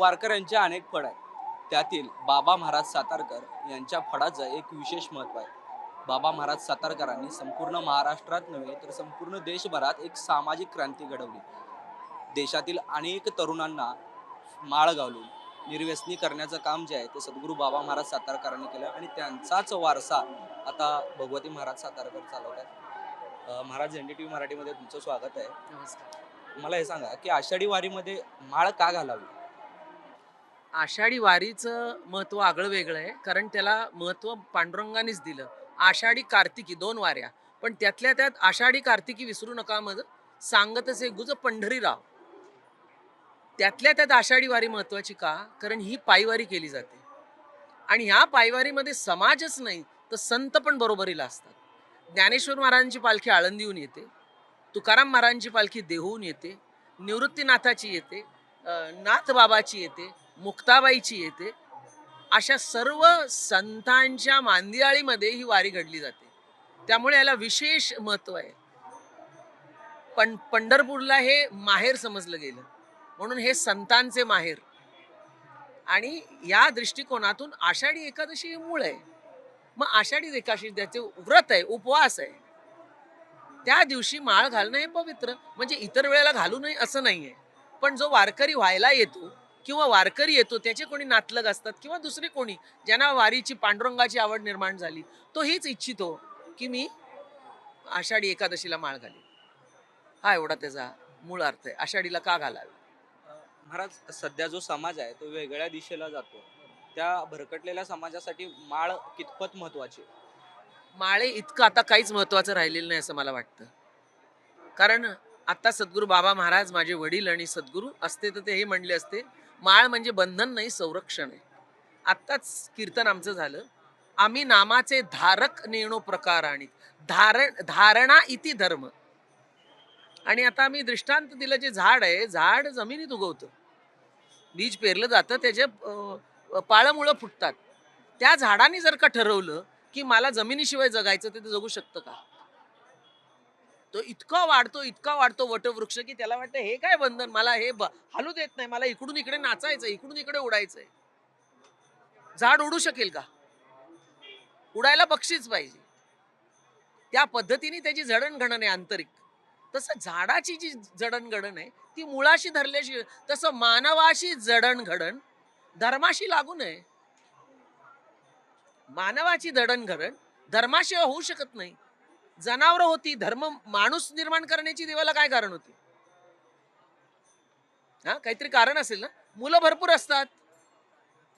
वारकऱ्यांचे अनेक फड आहेत. त्यातील बाबा महाराज सातारकर यांच्या फडाचं एक विशेष महत्त्व आहे. बाबा महाराज सातारकरांनी संपूर्ण महाराष्ट्रात नव्हे तर संपूर्ण देशभरात एक सामाजिक क्रांती घडवली. देशातील अनेक तरुणांना माळ घालून निर्व्यसनी करण्याचं काम जे आहे ते सद्गुरू बाबा महाराज सातारकरांनी केलं आणि त्यांचाच वारसा आता भगवती महाराज सातारकर चालवत आहेत Maharaj N D T V मराठीमध्ये तुमचं स्वागत आहे. नमस्कार. मला हे सांगा की आषाढी वारीमध्ये माळ का घालावी? आषाढी वारीचं महत्त्व आगळं वेगळं आहे कारण त्याला महत्त्व पांडुरंगानेच दिलं. आषाढी कार्तिकी दोन वाऱ्या. पण त्यातल्या त्यात आषाढी कार्तिकी विसरू नका मग. सांगतच एक गुज पंढरीराव. त्यातल्या त्यात आषाढी वारी महत्वाची का? कारण ही पायवारी केली जाते. आणि ह्या पायवारीमध्ये समाजच नाही तर संत पण बरोबरीला असतात. ज्ञानेश्वर महाराजांची पालखी आळंदीहून येते. तुकाराम महाराजांची पालखी देहून येते. निवृत्तीनाथाची येते. नाथबाबाची येते. मुक्ताबाईची येते. अशा सर्व संतांच्या मांदियाळीमध्ये ही वारी घडली जाते. त्यामुळे याला विशेष महत्त्व आहे. पण पंढरपूरला हे माहेर समजलं गेलं. म्हणून हे संतांचे माहेर. आणि या दृष्टिकोनातून आषाढी एकादशी हे मूळ आहे. मग आषाढी एकादशी त्याचे व्रत आहे उपवास आहे त्या दिवशी माळ घालणं हे पवित्र. म्हणजे इतर वेळेला घालू नये असं नाहीये. पण जो वारकरी व्हायला येतो किंवा वारकरी येतो त्याचे कोणी नातलग असतात किंवा दुसरे कोणी ज्यांना वारीची पांडुरंगाची आवड निर्माण झाली तो हीच इच्छितो की मी आषाढी एकादशीला माळ घाली हा एवढा त्याचा मूळ अर्थ आहे. आषाढीला का घालावी? महाराज सध्या जो समाज आहे तो वेगळ्या दिशेला जातो. त्या भरकटलेल्या समाजासाठी माळ कितपत महत्वाची? माळे इतकं आता काहीच महत्वाचं राहिलेलं नाही असं मला वाटतं. कारण आता सद्गुरू बाबा महाराज माझे वडील आणि सद्गुरू असते तर ते हे म्हणले असते माळ म्हणजे बंधन नाही संरक्षण आहे. आत्ताच कीर्तन आमचं झालं. आम्ही नामाचे धारक नेणो प्रकार आणि धारण धारणा इति धर्म. आणि आता आम्ही दृष्टांत दिलं जे झाड आहे झाड जमिनीत उगवतं. बीज पेरलं जातं त्याचे पाळंमुळं फुटतात. त्या झाडाने जर का ठरवलं की मला जमिनीशिवाय जगायचं ते जगू शकतं का? तो इतका वाढतो इतका वाढतो वटवृक्ष की त्याला वाटतं हे काय बंधन? मला हे हालू देत नाही. मला इकडून इकडे नाचायचं इकडून इकडे उडायचंय. झाड उडू शकेल का? उडायला बक्षीच पाहिजे. त्या पद्धतीने त्याची जडणघडण आहे आंतरिक. तसं झाडाची जी जडणघडण आहे ती मुळाशी धरल्याशी तसं मानवाशी जडणघडण धर्माशी लागू नये. मानवाची जडणघडण धर्माशिवाय होऊ शकत नाही. जनावर होती धर्म माणूस निर्माण करण्याची देवाला काय कारण होती? हा काहीतरी कारण असेल ना? मुलं भरपूर असतात.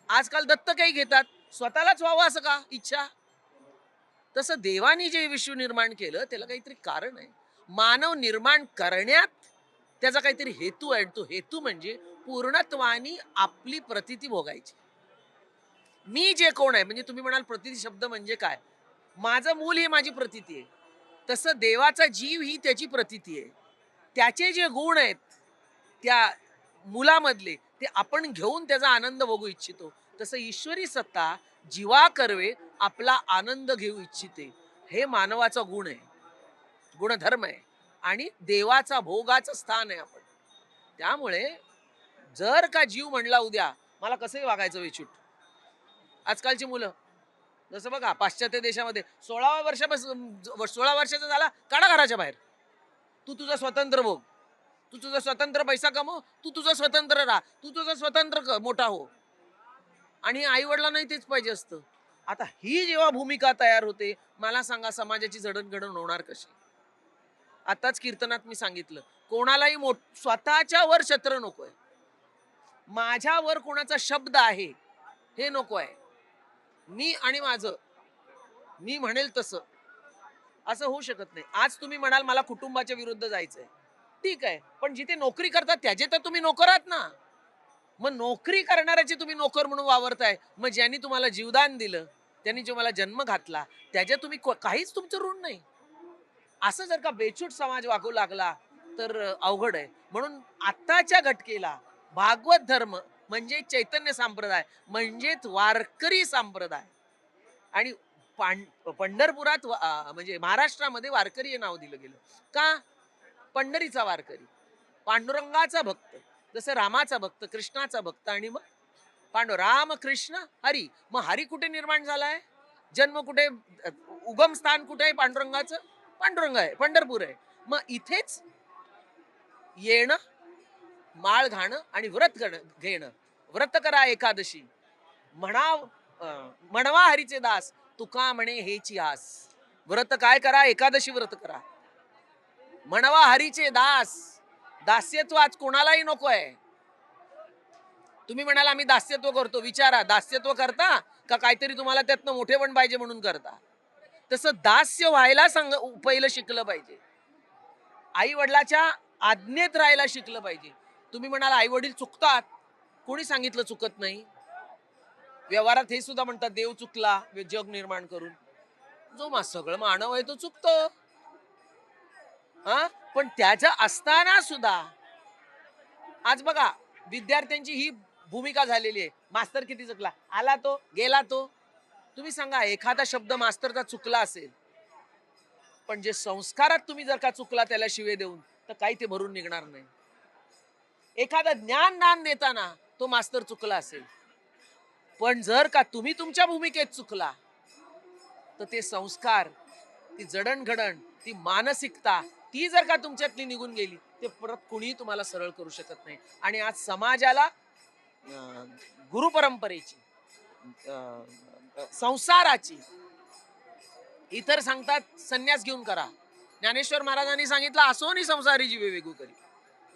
आजकाल दत्त काही घेतात. स्वतःलाच व्हावं असं का? इच्छा? तसं देवानी जे विश्व निर्माण केलं त्याला काहीतरी कारण आहे. मानव निर्माण करण्यात त्याचा काहीतरी हेतू आहे. तो हेतू म्हणजे पूर्णत्वानी आपली प्रतिती भोगायची. मी जे कोण आहे म्हणजे तुम्ही म्हणाल प्रतिती शब्द म्हणजे काय? माझं मूल ही माझी प्रतिती आहे. तसं देवाचा जीव ही त्याची प्रतिती आहे. त्याचे जे गुण आहेत त्या मुलामधले ते आपण घेऊन त्याचा आनंद बघू इच्छितो. तसं ईश्वरी सत्ता जीवा कर्वे आपला आनंद घेऊ इच्छिते. हे मानवाचा गुण आहे. गुणधर्म आहे. आणि देवाचा भोगाचं स्थान आहे आपण. त्यामुळे जर का जीव म्हणला उद्या मला कसंही वागायचं वेचूट आजकालची मुलं जसं बघा पाश्चात्य देशामध्ये सोळाव्या वर्षापासून सोळा वर्षाचा झाला काढा घराच्या बाहेर. तू तुझा स्वतंत्र भोग तू तुझा स्वतंत्र पैसा कमव तू तुझा स्वतंत्र राहा. तू तुझा स्वतंत्र क- मोठा हो. आणि आई वडिलांनाही तेच पाहिजे असतं. आता ही जेव्हा भूमिका तयार होते मला सांगा समाजाची जडणघडण होणार कशी? आताच कीर्तनात मी सांगितलं कोणालाही मोठ स्वतःच्या वर छत्र नकोय. माझ्यावर कोणाचा शब्द आहे हे नको आहे मी आणि माझं. मी म्हणेल तसं. असं होऊ शकत नाही. आज तुम्ही म्हणाल मला कुटुंबाच्या विरुद्ध जायचंय. ठीक आहे. पण जिथे नोकरी करतात त्याचे तर तुम्ही नोकर आहात ना. मग नोकरी करणाऱ्याचे तुम्ही नोकर म्हणून वावरताय. मग ज्यांनी तुम्हाला जीवदान दिलं त्यांनी तुम्हाला जन्म घातला त्याच्या तुम्ही काहीच तुमचं ऋण नाही. असं जर का बेछूट समाज वागू लागला तर अवघड आहे. म्हणून आत्ताच्या घटकेला भागवत धर्म म्हणजे चैतन्य संप्रदाय म्हणजेच वारकरी संप्रदाय. आणि पांड पंढरपुरात वा- म्हणजे महाराष्ट्रामध्ये वारकरी हे नाव दिलं गेलं. का? पंढरीचा वारकरी. पांडुरंगाचा भक्त. जसं रामाचा भक्त कृष्णाचा भक्त आणि मग पांडव राम कृष्ण हरी. मग हरी कुठे निर्माण झालाय? जन्म कुठे? उगम स्थान कुठे आहे पांडुरंगाचं? पांडुरंग आहे पंढरपूर आहे. मग इथेच येणं माळ घाणं आणि व्रत घेणं. व्रत करा एकादशी. म्हणा म्हणवा हरीचे दास तुका म्हणे हेची आस. व्रत काय करा? एकादशी व्रत करा. म्हणवा हरीचे दास दास्यत्व आज कोणालाही नको आहे. तुम्ही म्हणाल आम्ही दास्यत्व करतो. विचारा दास्यत्व करता का काहीतरी तुम्हाला त्यातनं मोठे पण पाहिजे म्हणून करता? तसं दास्य व्हायला सांग पहिलं शिकलं पाहिजे. आई वडिलाच्या आज्ञेत राहायला शिकलं पाहिजे. तुम्ही म्हणाल आई वडील चुकतात. कोणी सांगितलं चुकत नाही? व्यवहारात हे सुद्धा म्हणतात देव चुकला जग निर्माण करून. जो मा सगळं मानव आहे तो चुकतो. हा? पण त्याच्या असताना सुद्धा आज बघा विद्यार्थ्यांची ही भूमिका झालेली आहे. मास्तर किती चुकला? आला तो गेला तो. तुम्ही सांगा एखादा शब्द मास्तरचा चुकला असेल पण जे संस्कारात तुम्ही जर का चुकला त्याला शिवे देऊन तर काही ते भरून निघणार नाही. एखादा ज्ञान दान देताना तो मास्तर चुकला असेल. पण जर का तुम्ही तुमच्या भूमिकेत चुकला तर ते संस्कार ती जडणघडण ती मानसिकता ती जर का तुमच्यातली निघून गेली ते परत कुणीही तुम्हाला सरळ करू शकत नाही. आणि आज समाजाला अं, गुरुपरंपरेची अं, संसाराची इतर सांगतात संन्यास घेऊन करा. ज्ञानेश्वर महाराजांनी सांगितलं असो नि संसारी जीवे वेगू करी.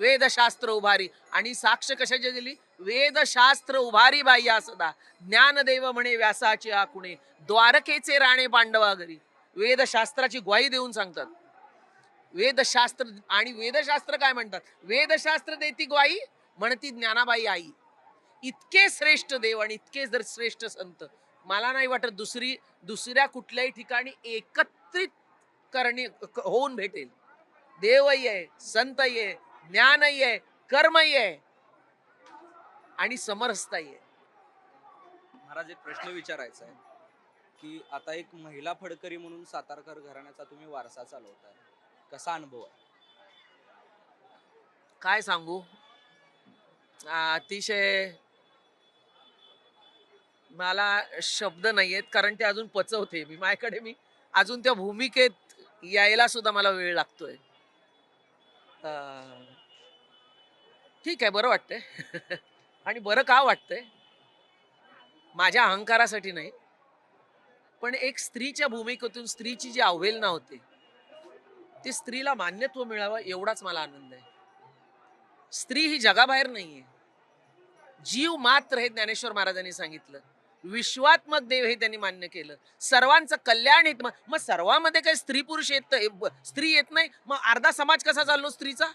वेदशास्त्र उभारी. आणि साक्ष कशाची दिली? वेदशास्त्र उभारी बाई असदा ज्ञानदेव म्हणे व्यासाचे आकुणे द्वारकेचे राणे पांडवा घरी. वेदशास्त्राची ग्वाही देऊन सांगतात. वेदशास्त्र आणि वेदशास्त्र काय म्हणतात? वेदशास्त्र देती ग्वाही म्हणती ज्ञानाबाई आई. इतके श्रेष्ठ देव आणि इतके जर श्रेष्ठ संत. मला नाही वाटत दुसरी दुसऱ्या कुठल्याही ठिकाणी एकत्रित करणे होऊन भेटेल. देवही आहे संतही आहे ज्ञानही आहे कर्मही आहे आणि समरसताही आहे महाराज एक प्रश्न विचारायचा आहे की आता एक महिला फडकरी म्हणून सातारकर घराण्याचा तुम्ही वारसा चालवताय. कसा अनुभव आहे? काय सांगू? अतिशय मला शब्द नाही आहेत कारण ते अजून पचवते. मी माझ्याकडे मी अजून त्या भूमिकेत यायला सुद्धा मला वेळ लागतोय. अं, ठीक आहे बरं वाटतंय. आणि बरं का वाटतंय? माझ्या अहंकारासाठी नाही. पण एक स्त्रीच्या भूमिकेतून स्त्रीची जी अवहेलना होते ती स्त्रीला मान्यत्व मिळावं एवढाच मला आनंद आहे. स्त्री ही जगाबाहेर नाहीये. जीव मात्र हे ज्ञानेश्वर महाराजांनी सांगितलं. विश्वात्मक देव हे त्यांनी मान्य केलं. सर्वांचं कल्याण येत मग सर्वांमध्ये काही स्त्री पुरुष येत स्त्री येत नाही. मग अर्धा समाज कसा चाललो स्त्रीचा?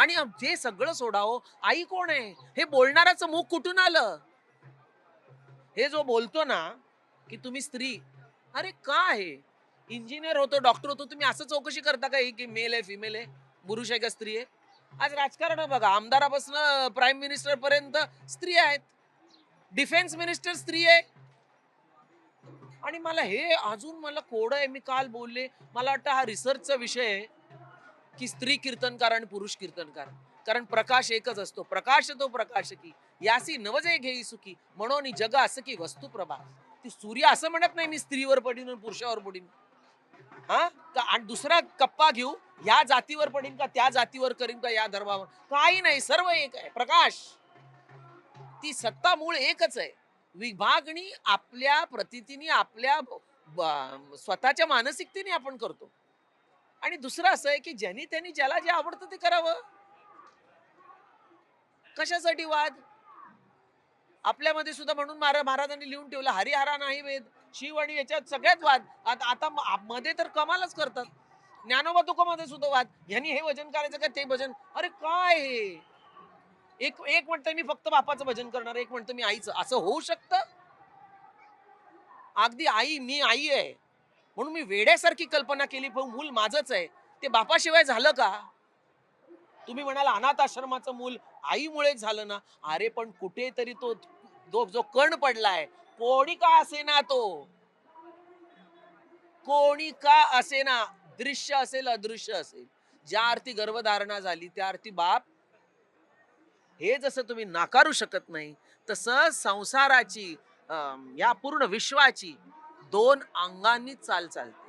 आणि हे सगळं सोडावं आई कोण आहे? हे बोलणाऱ्याचं मुख कुठून आलं? हे जो बोलतो ना की तुम्ही स्त्री अरे का आहे इंजिनियर होतो डॉक्टर होतो तुम्ही असं चौकशी करता का की मेल आहे फिमेल आहे पुरुष आहे का स्त्री आहे? आज राजकारण बघा आमदारापासून प्राईम मिनिस्टर पर्यंत स्त्री आहेत. डिफेन्स मिनिस्टर स्त्री आहे. आणि मला हे अजून मला कोड आहे मी काल बोलले मला वाटतं हा रिसर्चचा विषय आहे. की स्त्री कीर्तनकार आणि पुरुष कीर्तनकार. कारण प्रकाश एकच असतो. प्रकाश तो प्रकाश की यासी नवजे घेई सुखी. म्हणून जग असं की वस्तुप्रभा ती सूर्य असं म्हणत नाही मी स्त्रीवर पडीन आणि पुरुषावर पडीन. हा? का आणि दुसरा कप्पा घेऊ? या जातीवर पडीन का त्या जातीवर करीन का या धर्मावर? काही नाही. सर्व एक आहे. प्रकाश. ती सत्ता मूळ एकच आहे. विभागणी आपल्या प्रतितीने आपल्या स्वतःच्या मानसिकतेने आपण करतो. आणि दुसरं असं आहे की ज्यांनी त्यांनी ज्याला जे आवडतं ते करावं. कशासाठी वाद? आपल्यामध्ये सुद्धा म्हणून महारा- महाराजांनी लिहून ठेवलं हरिहरा नाही वेद शिव आणि याच्यात सगळ्यात वाद. आता आता मध्ये तर कमालच करतात. ज्ञानोबा तुकोमध्ये सुद्धा वाद. यांनी हे भजन करायचं का? ते भजन. अरे काय हे? एक एक म्हणतं मी फक्त बापाचं भजन करणार एक म्हणतं मी आईचं. असं होऊ शकतं? अगदी आई मी आई आहे. म्हणून मी वेड्यासारखी कल्पना केली पण मूल माझंच आहे. ते बापाशिवाय झालं का? तुम्ही म्हणाल अनाथ आश्रमाचं मूल आईमुळेच झालं ना. अरे पण कुठेतरी तो जो जो कण पडलाय कोणी का असेना तो? कोणी का असेना? दृश्य असेल अदृश्य असेल. ज्या अर्थी गर्भधारणा झाली त्या अर्थी बाप हे जसं तुम्ही नाकारू शकत नाही तसं संसाराची अं, या पूर्ण विश्वाची दोन अंगांनी चाल चालते.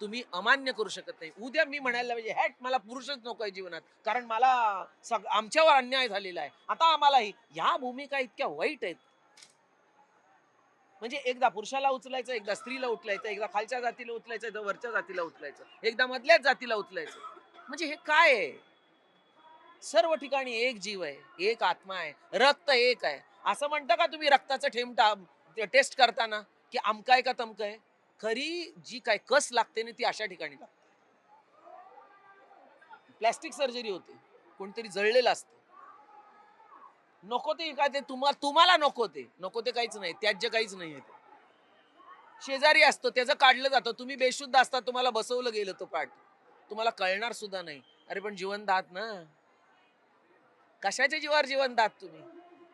तुम्ही अमान्य करू शकत नाही. उद्या मी म्हणायला पाहिजे हॅट मला पुरुषच नको आहे जीवनात. कारण मला सग आमच्यावर अन्याय झालेला आहे. आता आम्हालाही ह्या भूमिका इतक्या वाईट आहेत. म्हणजे एकदा पुरुषाला उचलायचं एकदा स्त्रीला उचलायचं एकदा खालच्या जातीला उचलायचं एकदा वरच्या जातीला उचलायचं एकदा मधल्याच जातीला उचलायचं. म्हणजे हे काय आहे? सर्व ठिकाणी एक जीव आहे एक आत्मा आहे रक्त एक आहे. असं म्हणता का तुम्ही रक्ताचं ठेमटा टेस्ट करताना? की आमकाय आहे का तमकाय खरी जी काय कस लागते ना ती अशा ठिकाणी लागते. प्लॅस्टिक सर्जरी होते. कोणतरी जळलेलं असतं. नको ते काय ते तुम्हाला तुम्हाला नको ते. नको ते काहीच नाही. त्याज्य काहीच नाही आहे ते. शेजारी असतो त्याचं काढलं जातं. तुम्ही बेशुद्ध असता तुम्हाला बसवलं गेलं तो पाठ. तुम्हाला कळणार सुद्धा नाही. अरे पण जीवन दात ना. कशाच्या जीवावर जिवंत तुम्ही?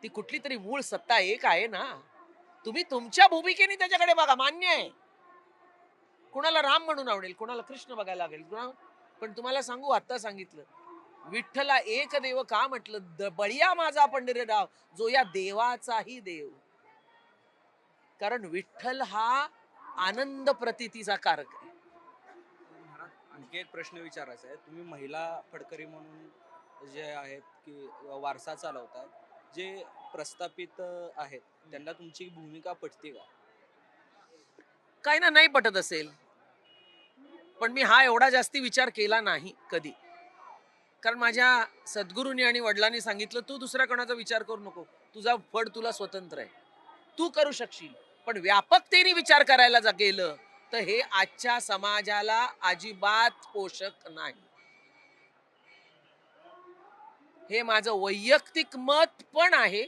ती कुठली तरी मूळ सत्ता एक आहे ना. तुम्ही तुमच्या भूमिकेने त्याच्याकडे बघा मान्य आहे. कुणाला राम म्हणून आवडेल कुणाला कृष्ण बघायला लागेल पण तुम्हाला सांगू आता सांगितलं. विठ्ठला एक देव का म्हटलं द- बळिया माझा पंढरीराव जो या देवाचाही देव. कारण विठ्ठल हा आनंद प्रतीतीचा कारक आहे. आणखी एक प्रश्न विचारायचा आहे. तुम्ही महिला फडकरी म्हणून जे आहेत की वारसा चालवतात जे प्रस्थापित आहेत त्यांना तुमची भूमिका पटते का? काही ना नाही पटत असेल. पण मी हा एवढा जास्ती विचार केला नाही कधी. कारण माझ्या सद्गुरूंनी आणि वडिलांनी सांगितलं तू दुसऱ्या कोणाचा विचार करू नको. तुझा फड तुला स्वतंत्र आहे. तू करू शकशील. पण व्यापकतेने विचार करायला गेलं तर हे आजच्या समाजाला अजिबात पोषक नाही. हे माझं वैयक्तिक मत पण आहे.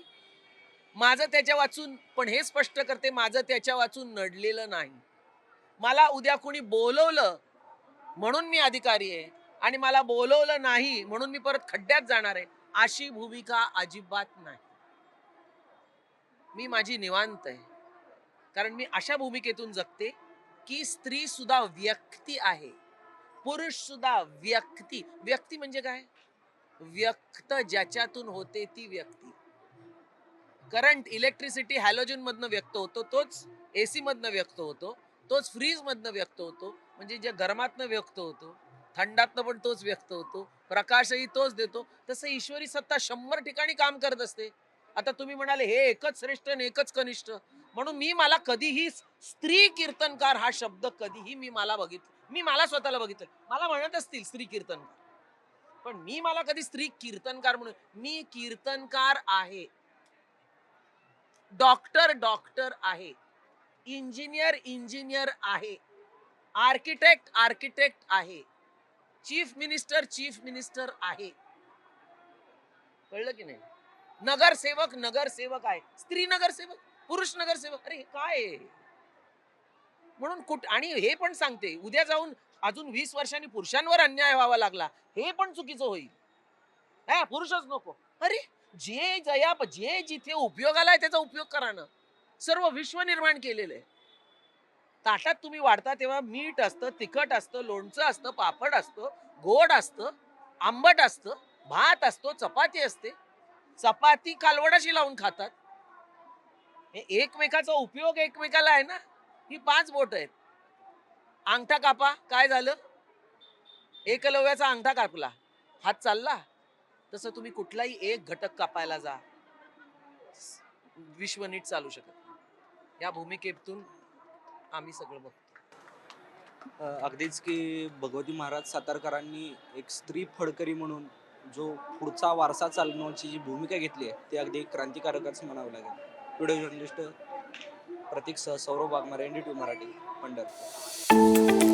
माझं त्याच्या वाचून पण हे स्पष्ट करते माझं त्याच्या वाचून नडलेलं नाही. मला उद्या कोणी बोलवलं म्हणून मी अधिकारी आहे आणि मला बोलवलं नाही म्हणून मी परत खड्ड्यात जाणार आहे अशी भूमिका अजिबात नाही. मी माझी निवांत आहे. कारण मी अशा भूमिकेतून जगते की स्त्री सुद्धा व्यक्ती आहे. पुरुष सुद्धा व्यक्ती. व्यक्ती म्हणजे काय? व्यक्त ज्याच्यातून होते ती व्यक्ती. करंट इलेक्ट्रिसिटी हॅलोजन मधनं व्यक्त होतो तोच एसी मधनं व्यक्त होतो तोच फ्रीज मधनं व्यक्त होतो म्हणजे जे गरमातनं व्यक्त होतो थंडातनं पण तोच व्यक्त होतो प्रकाशही तोच देतो तसं ईश्वरी सत्ता शंभर ठिकाणी काम करत असते. आता तुम्ही म्हणाले हे एकच श्रेष्ठ आणि एकच कनिष्ठ. म्हणून मी मला कधीही स्त्री कीर्तनकार हा शब्द कधीही मी मला बघितलं मी मला स्वतःला बघितलं. मला म्हणत असतील स्त्री कीर्तनकार. पण मी मला कधी स्त्री कीर्तनकार म्हणून मी कीर्तनकार आहे. डॉक्टर डॉक्टर आहे. इंजिनियर इंजिनियर आहे. आर्किटेक्ट आर्किटेक्ट आहे. चीफ मिनिस्टर चीफ मिनिस्टर आहे. कळलं की नाही? नगरसेवक नगरसेवक आहे. स्त्री नगरसेवक पुरुष नगरसेवक. अरे हे काय म्हणून कुठ आणि हे पण सांगते उद्या जाऊन अजून वीस वर्षांनी पुरुषांवर अन्याय व्हावा लागला हे पण चुकीचं होईल. हा पुरुषच नको. अरे जे जया जे जिथे उपयोगाला आहे त्याचा उपयोग करा ना. सर्व विश्व निर्माण केलेलं आहे. ताटात तुम्ही वाढता तेव्हा मीठ असतं तिखट असतं लोणचं असतं पापड असतं गोड असतं आंबट असतं भात असतो चपाती असते. चपाती कालवडाशी लावून खातात. हे एकमेकाचा उपयोग एकमेकाला आहे ना. ही पाच बोट आहेत. अंगठा कापा. काय झालं? एकलव्याचा अंगठा कापला. हात चालला. तसं तुम्ही कुठलाही एक घटक कापायला जा. विश्व नीट चालू शकत या भूमिकेतून आम्ही सगळं बघतो. अगदीच की भगवती महाराज सातारकरांनी एक स्त्री फडकरी म्हणून जो पुढचा वारसा चालवण्याची जी भूमिका घेतली आहे ती अगदी क्रांतिकारकच म्हणावं लागेल. व्हिडिओ जर्नलिस्ट प्रतीक सह Saurabh Waghmare N D T Marathi Pandharpur.